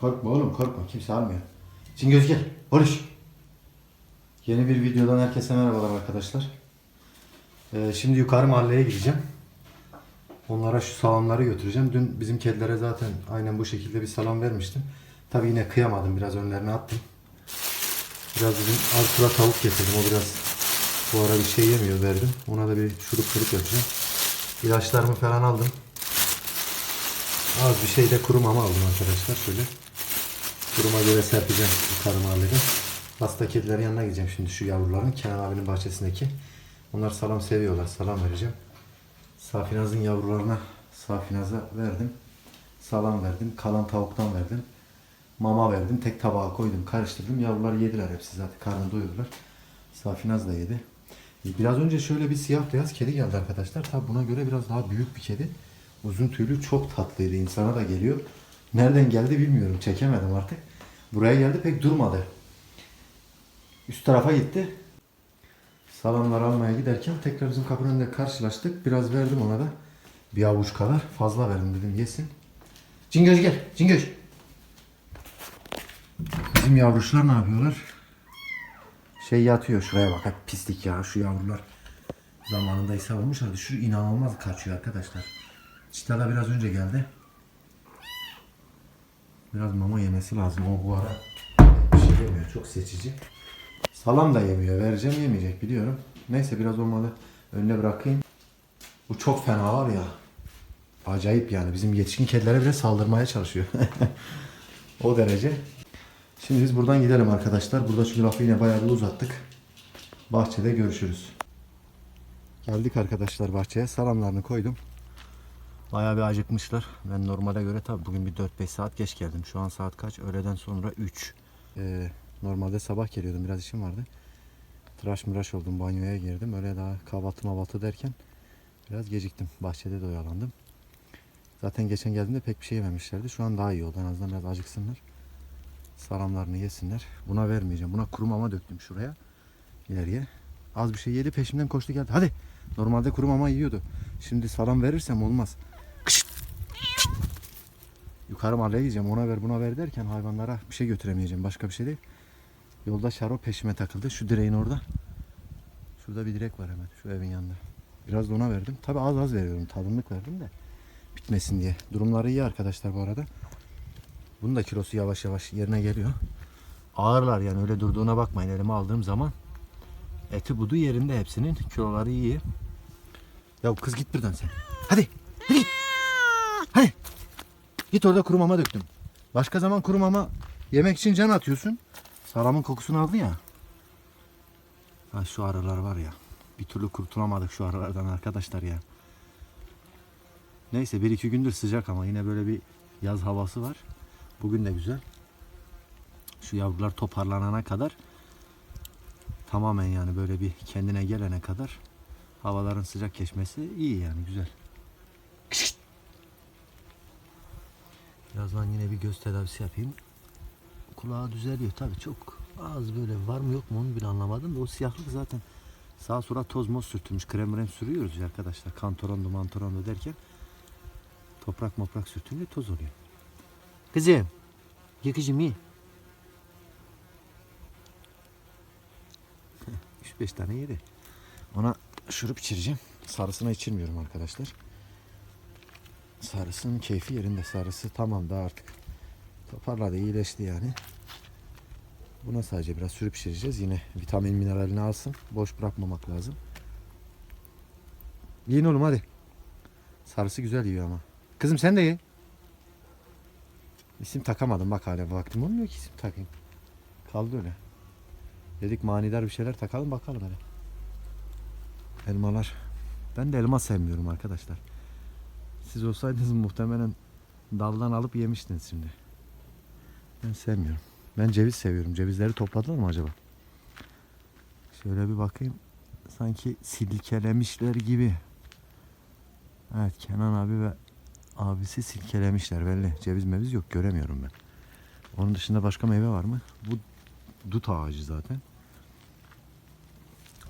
Korkma oğlum korkma kimse almıyor. Cingöz gel barış. Yeni bir videodan herkese merhabalar arkadaşlar. Ee, şimdi yukarı mahalleye gideceğim. Onlara şu salamları götüreceğim. Dün bizim kedilere zaten aynen bu şekilde bir salam vermiştim. Tabi yine kıyamadım biraz önlerine attım. Biraz bizim altıra tavuk getirdim. O biraz bu ara bir şey yemiyor verdim. Ona da bir şurup kırıp yapacağım. İlaçlarımı falan aldım. Az bir şey de kuru mama aldım arkadaşlar. Şöyle kuruma göre serpeceğim mahallede. Hasta kedilerin yanına gideceğim şimdi şu yavruların. Kenan abinin bahçesindeki. Onlar salam seviyorlar. Salam vereceğim. Safinaz'ın yavrularına Safinaz'a verdim. Salam verdim. Kalan tavuktan verdim. Mama verdim. Tek tabağa koydum. Karıştırdım. Yavrular yediler hepsi zaten. Karnını doyurdular. Safinaz da yedi. E, Biraz önce şöyle bir siyah beyaz kedi geldi arkadaşlar. Tabi buna göre biraz daha büyük bir kedi. Uzun tüylü çok tatlıydı. İnsana da geliyor. Nereden geldi bilmiyorum. Çekemedim artık. Buraya geldi pek durmadı. Üst tarafa gitti. Salamlar almaya giderken tekrar bizim kapının önünde karşılaştık. Biraz verdim ona da. Bir avuç kadar fazla verdim dedim yesin. Cingöz gel. Cingöz. Bizim yavruşlar ne yapıyorlar? Şey yatıyor şuraya bak. Hep pislik ya şu yavrular. Zamanında ise olmuş. Şu inanılmaz kaçıyor arkadaşlar. Çita da biraz önce geldi. Biraz mama yemesi lazım. O bu ara bir şey yemiyor. Çok seçici. Salam da yemiyor. Vereceğim yemeyecek biliyorum. Neyse biraz olmalı. Önüne bırakayım. Bu çok fena var ya. Acayip yani. Bizim yetişkin kedilere bile saldırmaya çalışıyor. o derece. Şimdi biz buradan gidelim arkadaşlar. Burada şu lafı yine bayağı bir uzattık. Bahçede görüşürüz. Geldik arkadaşlar bahçeye. Salamlarını koydum. Bayağı bir acıkmışlar. Ben normale göre tabii bugün bir 4-5 saat geç geldim. Şu an saat kaç? Öğleden sonra 3. Ee, normalde sabah geliyordum. Biraz işim vardı. Tıraş mıraş oldum. Banyoya girdim. Öyle daha kahvaltı mahvaltı derken biraz geciktim. Bahçede de oyalandım. Zaten geçen geldiğimde pek bir şey yememişlerdi. Şu an daha iyi oldu. En azından biraz acıksınlar. Salamlarını yesinler. Buna vermeyeceğim. Buna kuru mama döktüm şuraya. ileriye. Az bir şey yedi peşimden koştu geldi. Hadi. Normalde kuru mama yiyordu. Şimdi salam verirsem olmaz. Yukarı mahalleye gideceğim. Ona ver buna ver derken hayvanlara bir şey götüremeyeceğim. Başka bir şey değil. Yolda Şaro peşime takıldı. Şu direğin orada. Şurada bir direk var hemen. Şu evin yanında. Biraz da ona verdim. Tabi az az veriyorum. Tadımlık verdim de. Bitmesin diye. Durumları iyi arkadaşlar bu arada. Bunun da kilosu yavaş yavaş yerine geliyor. Ağırlar yani öyle durduğuna bakmayın. Elime aldığım zaman eti budu yerinde hepsinin. Kiloları iyi. Ya kız git buradan sen. Hadi. Hadi. Hadi. Git orada kuru mama döktüm. Başka zaman kuru mama yemek için can atıyorsun. Salamın kokusunu aldı ya. Ha şu arılar var ya. Bir türlü kurtulamadık şu arılardan arkadaşlar ya. Neyse bir iki gündür sıcak ama yine böyle bir yaz havası var. Bugün de güzel. Şu yavrular toparlanana kadar tamamen yani böyle bir kendine gelene kadar havaların sıcak geçmesi iyi yani güzel. Birazdan yine bir göz tedavisi yapayım. Kulağı düzeliyor tabi çok az böyle var mı yok mu onu bile anlamadım da o siyahlık zaten sağa sola toz moz sürtülmüş krem rem sürüyoruz ya arkadaşlar kantorondu mantorondu derken toprak moprak sürtünce toz oluyor. Kızım yakıcım iyi. 3-5 tane yedi. Ona şurup içireceğim. Sarısına içirmiyorum arkadaşlar. Sarısının keyfi yerinde. Sarısı tamam da artık toparladı, iyileşti yani. Buna sadece biraz sürüp pişireceğiz. Yine vitamin mineralini alsın. Boş bırakmamak lazım. Yiyin oğlum hadi. Sarısı güzel yiyor ama. Kızım sen de ye. İsim takamadım bak hala vaktim olmuyor ki isim takayım. Kaldı öyle. Dedik manidar bir şeyler takalım bakalım hadi. Elmalar. Ben de elma sevmiyorum arkadaşlar. Siz olsaydınız muhtemelen daldan alıp yemiştiniz şimdi. Ben sevmiyorum. Ben ceviz seviyorum. Cevizleri topladılar mı acaba? Şöyle bir bakayım. Sanki silkelemişler gibi. Evet Kenan abi ve abisi silkelemişler belli. Ceviz meviz yok göremiyorum ben. Onun dışında başka meyve var mı? Bu dut ağacı zaten.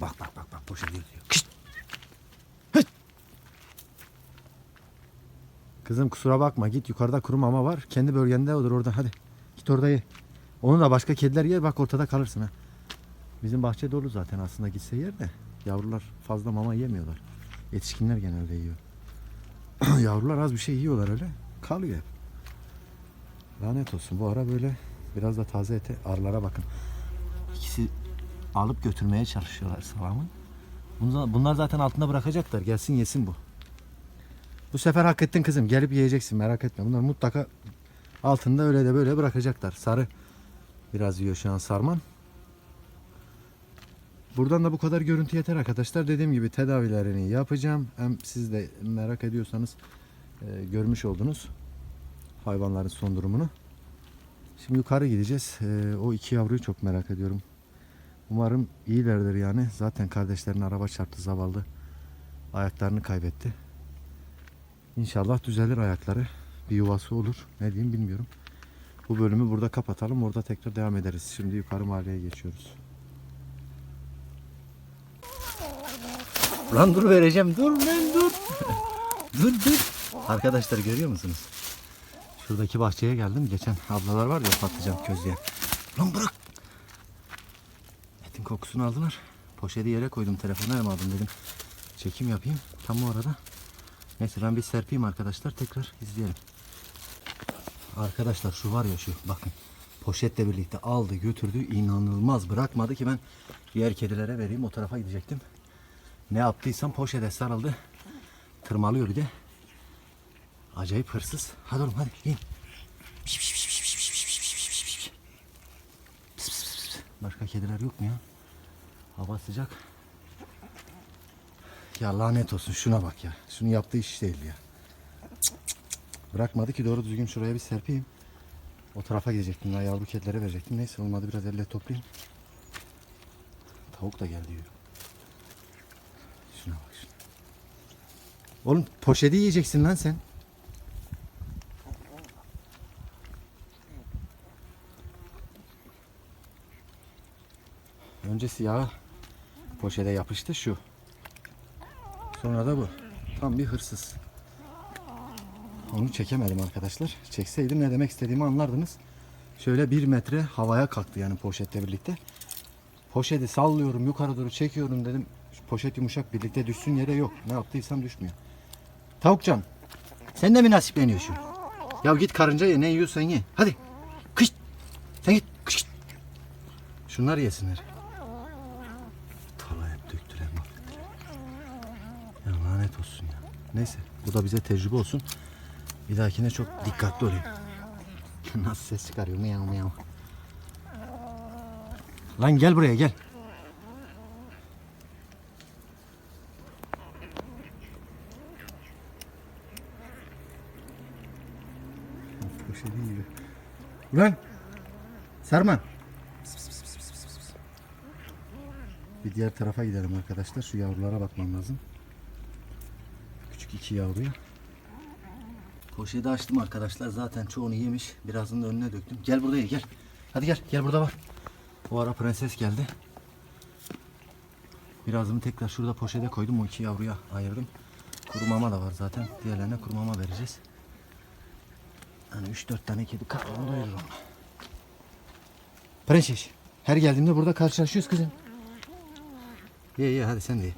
Bak bak bak bak boşa gidiyor. Kışt! Kızım kusura bakma git yukarıda kuru mama var. Kendi bölgende odur orada hadi. Git orada ye. Onu da başka kediler yer bak ortada kalırsın ha. Bizim bahçe dolu zaten aslında gitse yer de. Yavrular fazla mama yemiyorlar. Yetişkinler genelde yiyor. Yavrular az bir şey yiyorlar öyle. Kalıyor hep. Lanet olsun bu ara böyle biraz da taze ete arılara bakın. İkisi alıp götürmeye çalışıyorlar salamın. Bunlar zaten altında bırakacaklar. Gelsin yesin bu. Bu sefer hak ettin kızım. Gelip yiyeceksin merak etme. Bunlar mutlaka altında öyle de böyle bırakacaklar. Sarı biraz yiyor şu an sarman. Buradan da bu kadar görüntü yeter arkadaşlar. Dediğim gibi tedavilerini yapacağım. Hem siz de merak ediyorsanız e, görmüş oldunuz hayvanların son durumunu. Şimdi yukarı gideceğiz. E, o iki yavruyu çok merak ediyorum. Umarım iyilerdir yani. Zaten kardeşlerine araba çarptı zavallı. Ayaklarını kaybetti. İnşallah düzelir ayakları. Bir yuvası olur. Ne diyeyim bilmiyorum. Bu bölümü burada kapatalım. Orada tekrar devam ederiz. Şimdi yukarı mahalleye geçiyoruz. Lan dur vereceğim. Dur lan dur. dur dur. Arkadaşlar görüyor musunuz? Şuradaki bahçeye geldim. Geçen ablalar var ya patlıcan közleyen. Lan bırak. Etin kokusunu aldılar. Poşeti yere koydum. Telefonu elime aldım dedim. Çekim yapayım. Tam o arada. Neyse ben bir serpeyim arkadaşlar. Tekrar izleyelim. Arkadaşlar şu var ya şu bakın. Poşetle birlikte aldı götürdü. inanılmaz bırakmadı ki ben diğer kedilere vereyim. O tarafa gidecektim. Ne yaptıysam poşete sarıldı. Tırmalıyor bir de. Acayip hırsız. Hadi oğlum hadi in. Başka kediler yok mu ya? Hava sıcak. Ya lanet olsun şuna bak ya. Şunu yaptığı iş değil ya. Bırakmadı ki doğru düzgün şuraya bir serpeyim. O tarafa gidecektim. Ya yavru kedilere verecektim. Neyse olmadı biraz elle toplayayım. Tavuk da geldi diyor. Şuna bak şuna. Oğlum poşeti yiyeceksin lan sen. Önce siyahı poşete yapıştı şu. Sonra da bu. Tam bir hırsız. Onu çekemedim arkadaşlar. Çekseydim ne demek istediğimi anlardınız. Şöyle bir metre havaya kalktı yani poşetle birlikte. Poşeti sallıyorum yukarı doğru çekiyorum dedim. Şu poşet yumuşak birlikte düşsün yere yok. Ne yaptıysam düşmüyor. Tavukcan. Sen de mi nasipleniyorsun? Ya git karınca ye ne yiyorsan ye. Hadi. Kış. Sen git. Kış. Şunlar yesinler. Tala hep döktüler mahvettiler. Ya lanet olsun ya. Neyse bu da bize tecrübe olsun. Bir dahakine çok dikkatli olayım. Nasıl ses çıkarıyor miyav miyav. Lan gel buraya gel. Ulan! Pıs, pıs, pıs, pıs, pıs. Bir diğer tarafa gidelim arkadaşlar. Şu yavrulara bakmam lazım. İki yavruya. Poşeti açtım arkadaşlar. Zaten çoğunu yemiş. Birazını da önüne döktüm. Gel buraya gel. Hadi gel. Gel burada var. O ara prenses geldi. Birazını tekrar şurada poşete koydum. O iki yavruya ayırdım. Kuru mama da var zaten. Diğerlerine kuru mama vereceğiz. Hani 3-4 tane kedi karnını doyururum. Prenses. Her geldiğimde burada karşılaşıyoruz kızım. Ye ye hadi sen de ye.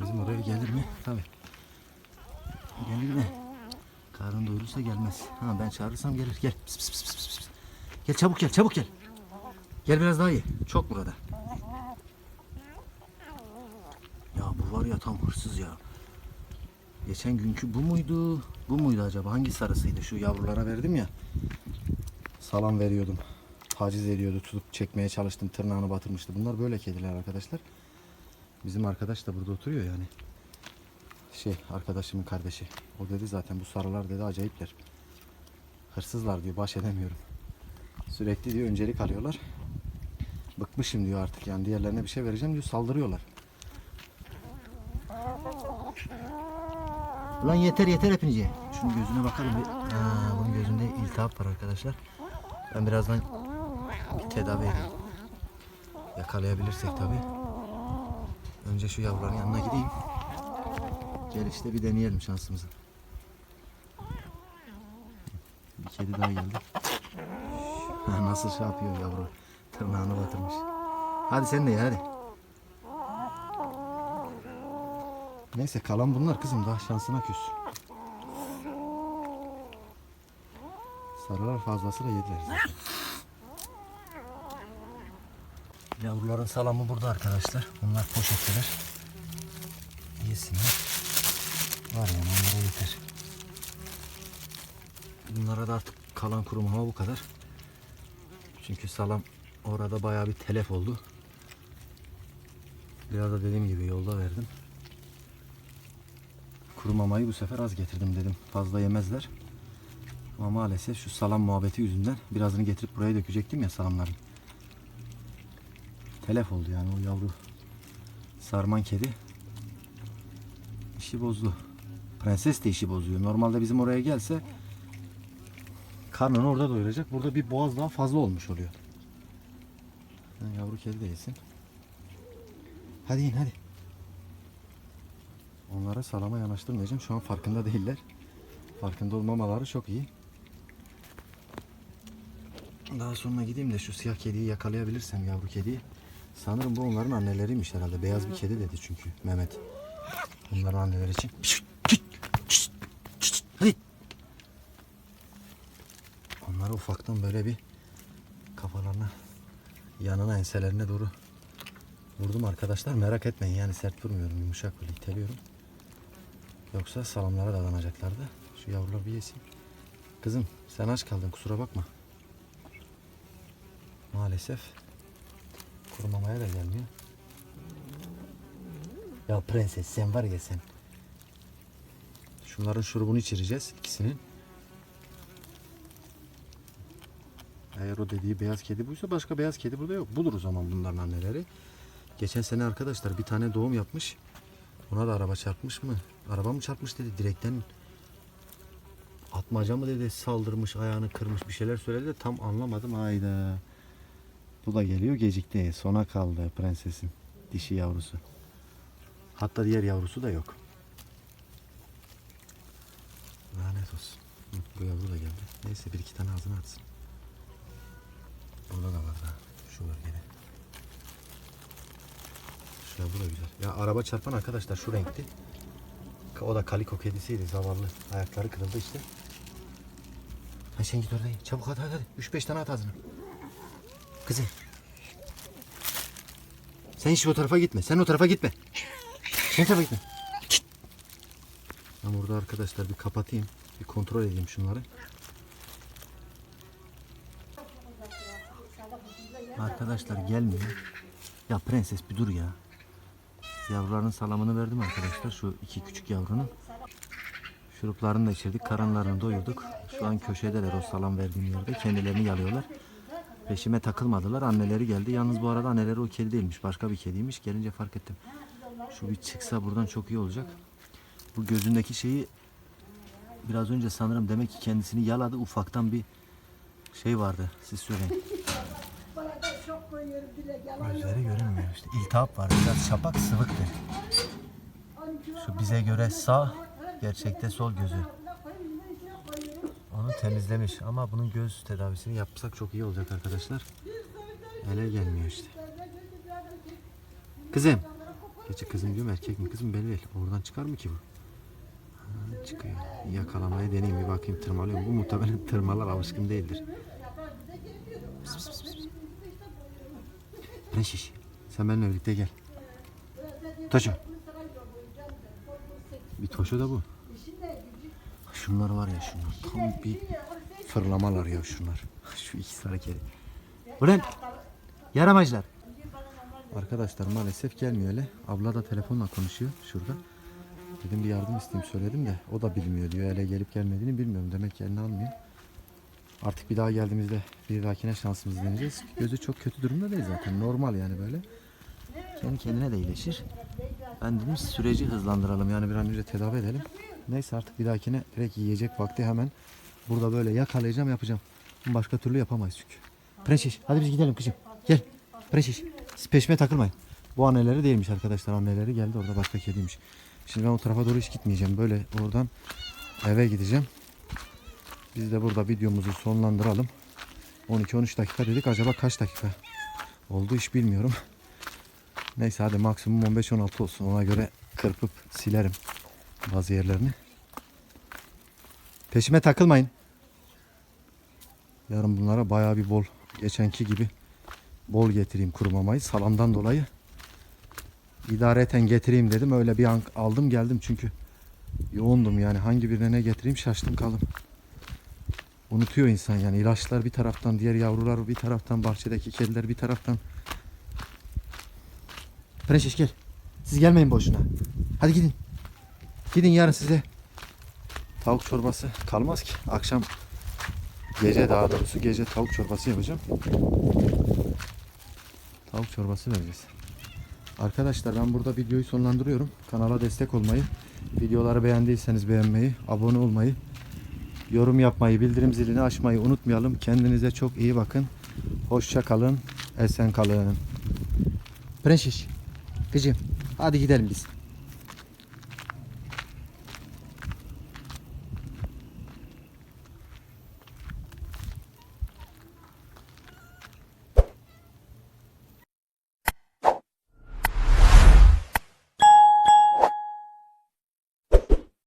Bizim oraya gelir mi? Tabii. Gelir mi? Karnın doyurursa gelmez. Ha ben çağırırsam gelir. Gel. Pıs, pıs, pıs, pıs, pıs. Gel çabuk gel çabuk gel. Gel biraz daha ye. Çok burada. Ya bu var ya tam hırsız ya. Geçen günkü bu muydu? Bu muydu acaba? Hangi sarısıydı? Şu yavrulara verdim ya. Salam veriyordum. Taciz ediyordu. Tutup çekmeye çalıştım. Tırnağını batırmıştı. Bunlar böyle kediler arkadaşlar. Bizim arkadaş da burada oturuyor yani. Şey arkadaşımın kardeşi. O dedi zaten bu sarılar dedi acayipler. Hırsızlar diyor baş edemiyorum. Sürekli diyor öncelik alıyorlar. Bıkmışım diyor artık yani diğerlerine bir şey vereceğim diyor saldırıyorlar. Ulan yeter yeter hepinize. Şunun gözüne bakalım bir. Bunun gözünde iltihap var arkadaşlar. Ben birazdan bir tedavi edeyim. Yakalayabilirsek tabi. Önce şu yavruların yanına gideyim. Gel işte bir deneyelim şansımızı. Bir kedi daha geldi. Nasıl şey yapıyor yavru. Tırnağını batırmış. Hadi sen de ye hadi. Neyse kalan bunlar kızım daha şansına küs. Sarılar fazlasıyla yediler zaten. Yavruların salamı burada arkadaşlar. Bunlar poşetteler. Yesinler. Var ya onlara yeter. Bunlara da artık kalan kuru mama bu kadar. Çünkü salam orada bayağı bir telef oldu. Biraz da dediğim gibi yolda verdim. Kuru mamayı bu sefer az getirdim dedim. Fazla yemezler. Ama maalesef şu salam muhabbeti yüzünden birazını getirip buraya dökecektim ya salamların. Telef oldu yani o yavru sarman kedi. İşi bozdu. Prenses de işi bozuyor. Normalde bizim oraya gelse karnını orada doyuracak. Burada bir boğaz daha fazla olmuş oluyor. Yavru kedi de yesin. Hadi in hadi. Onlara salama yanaştırmayacağım. Şu an farkında değiller. Farkında olmamaları çok iyi. Daha sonra gideyim de şu siyah kediyi yakalayabilirsem yavru kediyi. Sanırım bu onların anneleriymiş herhalde. Beyaz bir kedi dedi çünkü Mehmet. Onların anneleri için. Onları ufaktan böyle bir kafalarına yanına enselerine doğru vurdum arkadaşlar. Merak etmeyin yani sert vurmuyorum. Yumuşak böyle iteliyorum. Yoksa salamlara dadanacaklardı. Şu yavrular bir yesin. Kızım sen aç kaldın kusura bakma. Maalesef kurumamaya da gelmiyor. Ya prenses sen var ya sen. Şunların şurubunu içireceğiz ikisinin. Eğer o dediği beyaz kedi buysa başka beyaz kedi burada yok. Budur o zaman bunların anneleri. Geçen sene arkadaşlar bir tane doğum yapmış. Ona da araba çarpmış mı? Araba mı çarpmış dedi direkten. Atmaca mı dedi saldırmış ayağını kırmış bir şeyler söyledi de tam anlamadım. Hayda. Bu da geliyor gecikti. Sona kaldı prensesin dişi yavrusu. Hatta diğer yavrusu da yok. Lanet olsun. Bu yavru da geldi. Neyse bir iki tane ağzına atsın. Burada da var daha. Şu bölgede. Şu yavru da güzel. Ya araba çarpan arkadaşlar şu renkti. O da kaliko kedisiydi zavallı. Ayakları kırıldı işte. Ha sen git orada ye. Çabuk hadi hadi hadi. 3-5 tane at ağzına. Kızım. Sen hiç o tarafa gitme. Sen o tarafa gitme. Sen o tarafa gitme. Çıt. Ben burada arkadaşlar bir kapatayım. Bir kontrol edeyim şunları. Arkadaşlar gelmiyor. Ya prenses bir dur ya. Yavruların salamını verdim arkadaşlar. Şu iki küçük yavrunun. Şuruplarını da içirdik. Karınlarını doyurduk. Şu an köşedeler o salam verdiğim yerde. Kendilerini yalıyorlar. Peşime takılmadılar. Anneleri geldi. Yalnız bu arada anneleri o kedi değilmiş. Başka bir kediymiş. Gelince fark ettim. Şu bir çıksa buradan çok iyi olacak. Bu gözündeki şeyi biraz önce sanırım demek ki kendisini yaladı. Ufaktan bir şey vardı. Siz söyleyin. Gözleri görünmüyor işte. İltihap var. Biraz şapak sıvıktır. Şu bize göre sağ, gerçekte sol gözü. Temizlemiş ama bunun göz tedavisini yapsak çok iyi olacak arkadaşlar. Ele gelmiyor işte. Kızım. Geçi kızım diyorum erkek mi kızım belli değil. Oradan çıkar mı ki bu? Ha, çıkıyor. Yakalamaya deneyeyim bir bakayım tırmalıyor. mu? Bu muhtemelen tırmalar alışkın değildir. Ne şiş? Sen benimle birlikte gel. Toşo. Bir toşo da bu. Şunlar var ya şunlar. Tam bir fırlamalar ya şunlar. Şu ikisi hareketi. Ulan yaramacılar. Arkadaşlar maalesef gelmiyor öyle. Abla da telefonla konuşuyor şurada. Dedim bir yardım isteyeyim söyledim de o da bilmiyor diyor. Hele gelip gelmediğini bilmiyorum. Demek ki almıyor. Artık bir daha geldiğimizde bir dahakine şansımızı deneyeceğiz. Gözü çok kötü durumda değil zaten. Normal yani böyle. Kendi kendine de iyileşir. Ben dedim süreci hızlandıralım. Yani bir an önce tedavi edelim. Neyse artık bir dahakine direkt yiyecek vakti hemen burada böyle yakalayacağım yapacağım. Başka türlü yapamayız çünkü. Prenses hadi biz gidelim kızım. Gel. Prenses siz peşime takılmayın. Bu anneleri değilmiş arkadaşlar. Anneleri geldi orada başka kediymiş. Şimdi ben o tarafa doğru hiç gitmeyeceğim. Böyle oradan eve gideceğim. Biz de burada videomuzu sonlandıralım. 12-13 dakika dedik. Acaba kaç dakika oldu hiç bilmiyorum. Neyse hadi maksimum 15-16 olsun. Ona göre kırpıp silerim bazı yerlerini. Peşime takılmayın. Yarın bunlara bayağı bir bol. Geçenki gibi bol getireyim kurumamayı. Salamdan dolayı idareten getireyim dedim. Öyle bir an aldım geldim çünkü yoğundum yani. Hangi birine ne getireyim şaştım kaldım. Unutuyor insan yani. ilaçlar bir taraftan, diğer yavrular bir taraftan, bahçedeki kediler bir taraftan. Prenses gel. Siz gelmeyin boşuna. Hadi gidin. Gidin yarın size tavuk çorbası kalmaz ki. Akşam gece daha doğrusu gece tavuk çorbası yapacağım. Tavuk çorbası vereceğiz. Arkadaşlar ben burada videoyu sonlandırıyorum. Kanala destek olmayı, videoları beğendiyseniz beğenmeyi, abone olmayı, yorum yapmayı, bildirim zilini açmayı unutmayalım. Kendinize çok iyi bakın. Hoşça kalın, esen kalın. Prenses, kızım hadi gidelim biz.